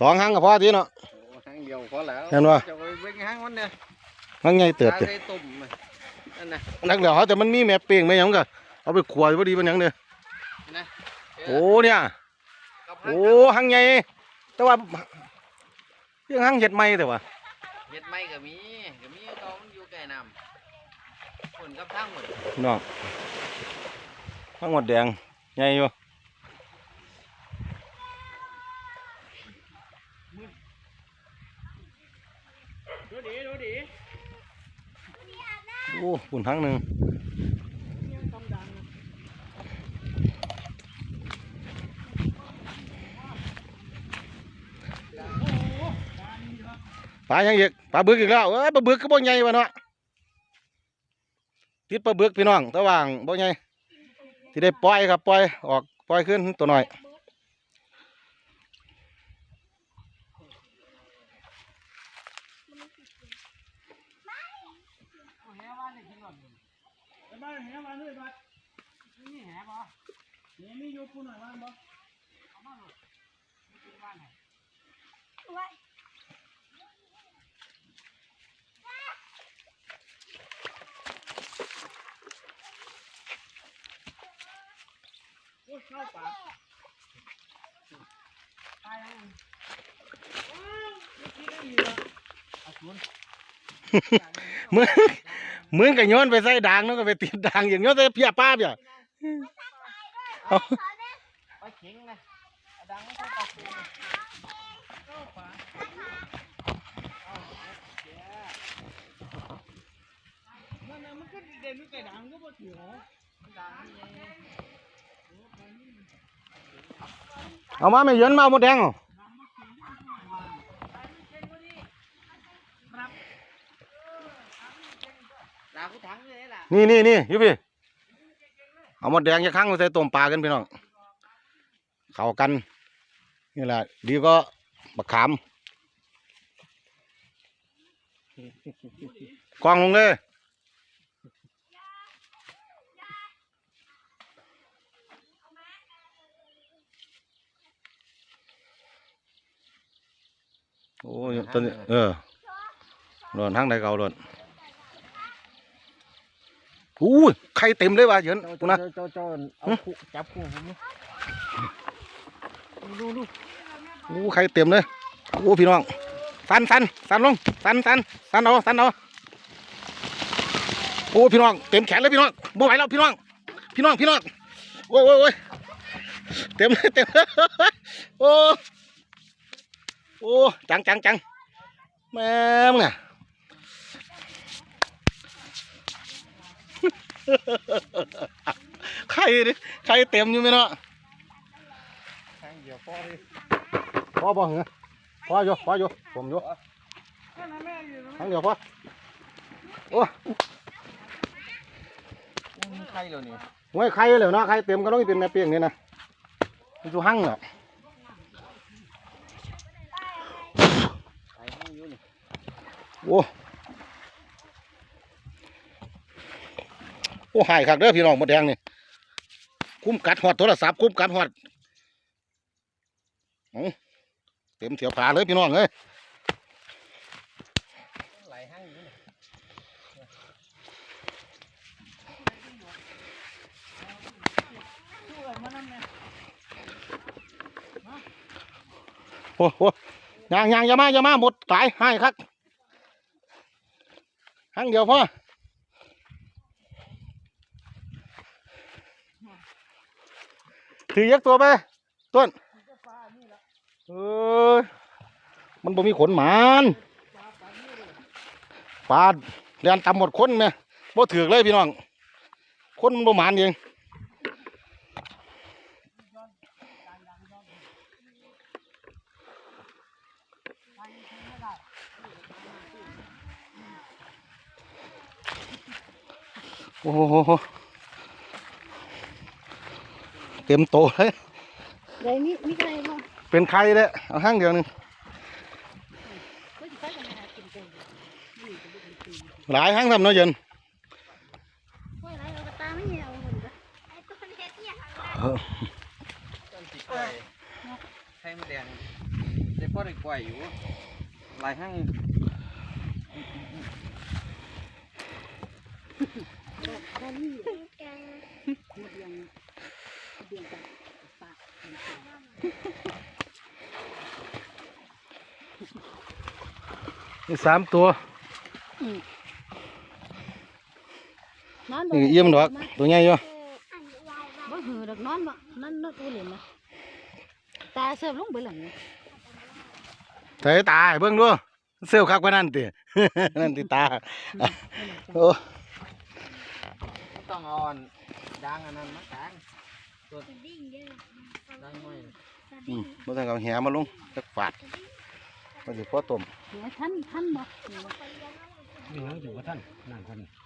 สองหังก็พอทีเนาะโอ้หางเดียวพอแล้วเห็นปะจะไปเบิ่งหางมันเนี่ยหังใหญ่เติบปลาเด้ใส่ต้มน่ะนั่นน่ะนักเหลียวเขาแต่มันมีแม่เป้งแม่หยังก็เอาไปขวดพอดีมันหยังเด้อนะเโอ้เนี่ยกับหางโอ้หังใหญ่แต่ว่าเรื่องหังเห็ดไหมแต่ว่าเฮ็ดไม้ก็มีก็มีตอนมันอยู่ใกล้น้ำฝนกับทางหมดน้องทั้งหมดแดงใหญ่อยู่ ดูดีดูดีโอ้ปุ่นหังหนึ่งปลายังอีกปลาบึกอีกแล้วเอ้ยปลาบึกก็บ่ใหญ่วะเนาะติดปลาบึกพี่น้องระหว่างบ่ใหญ่ที่ได้ปล่อยครับปล่อยออกปล่อยขึ้นตัวหน่อย แหบ้านนี่ขึ้นก่อนบ้านแหบ้านด้วยบ้านนี่แหบ่นี่มีอยู่ปุ่นหน่อยบ้านบ่เอามาหน่อยบ้านไหนโอ้ยเข้าปากตายแล้วว้าวเมื่อกี้ได้ยินแล้วอาชวนมึง มึงก็โยนไปใส่ด่างนึงก็ไปติดด่างอย่างโยนใส่เพียป้าเพียเอาไปเข็งนะเอาดังไม่ใช่ปลาคูนะเข้าเอาเดี๋ยมันก็เด่นมันก่ดังก็บ่ถือหรอดังนี่ไงเอามาไม่เย็นมาหมดแดงเอาลาผู้ถังเลยล่ะ นี่นี่นี่ยูพี่เอาหมดแดงจะค้างมาใส่ต้มปลากันพี่น้องเข้ากันนี่แหละดีก็บักขามกองลงเลยโอ้ยต้นนี้เออโดนทั้งใดเก่าโดน อู้ยไข่เต็มเลยว่ะเหยินกูนะเจ้าเจ้าเจ้าเอาคู่จับคู่ผมนะดูดูอู้ไข่เต็มเลยโอ้พี่น้องสันสันสันลงสันสันสันเอาสันเอาโอ้พี่น้องเต็มแขนเลยพี่น้องบ่ไหวแล้วพี่น้อง พี่น้องพี่น้องโอ้ยโอ้ยโอ้ยเต็มเลยเต็มเลยโอ้โอ้จังจังจังแม่มึงอะ ไข่ดิไข่เต็มอยู่ไหมเนาะทางเดียวพอเลยพอบ่เหรอพออยู่พออยู่ผมอยู่นั่นน่ะแม่อยู่ทั้งเดียวพอโอ้มีใครเหรอนี่ไว้ไข่เลยเนาะไข่เต็มก็ต้องเป็นแม่เปียงนี่นะมันอยู่หั่งเนาะใครให้อยู่นี่โอ้ โอ้หายคักเด้อพี่น้องมดแดงนี่คุ้มกัดหอดโทรศัพท์คุ้มกัดหอดเอ้าเต็มเสียวผาเลยพี่น้องเอ้ยไหลยโอ้โหยางยางอย่ามาอย่ามาหมดตายหายคักหั่งเดียวพอ ถือยักตัวไปต้นเอ้ยมันบ่มีขนหมานปลาเรียนตำหมดคนไหมบ่ถือเลยพี่น้อง คนมันบ่หมานเองโอ้โห เต็มโตเลยได้มีมีอะไรบ้างเป็นไข่เลยเอาห้างเดียวหนึงก็จะไปกันนะกินเต็มหลายห้างทำเนาะเย็นโอ้ยไรเอากระตาไม่เหี่ยวเหมือนกันไอ้ตัวเล็กเนี่ยเออต้นติดไข่ไข่มดแดงเได้พอได้กล้วยอยู่หลายห้างตอนนี้แกง นี่สามตัวนอนนี่เยี่ยมดอกตัวใหญ่อยู่บ่หือดอกนอนบ่นั่นนอนตัวเหลยนะตาเสิร์ฟลงไปหลังนี่ใส่ตาให้เบิ่งดูเซลคักกว่านั่นตินั่นติตาโอ้ต้องเอ่อนดังอันนั้นมากลาง ดิ้งเด้อดังหน่อยอืมบ่ต้องเอาแหมาลงจักฝาดมันสิพอต้ม เดี๋ยวท่านท่านบ่นี่น้องอยู่กับท่านนั่นคนเ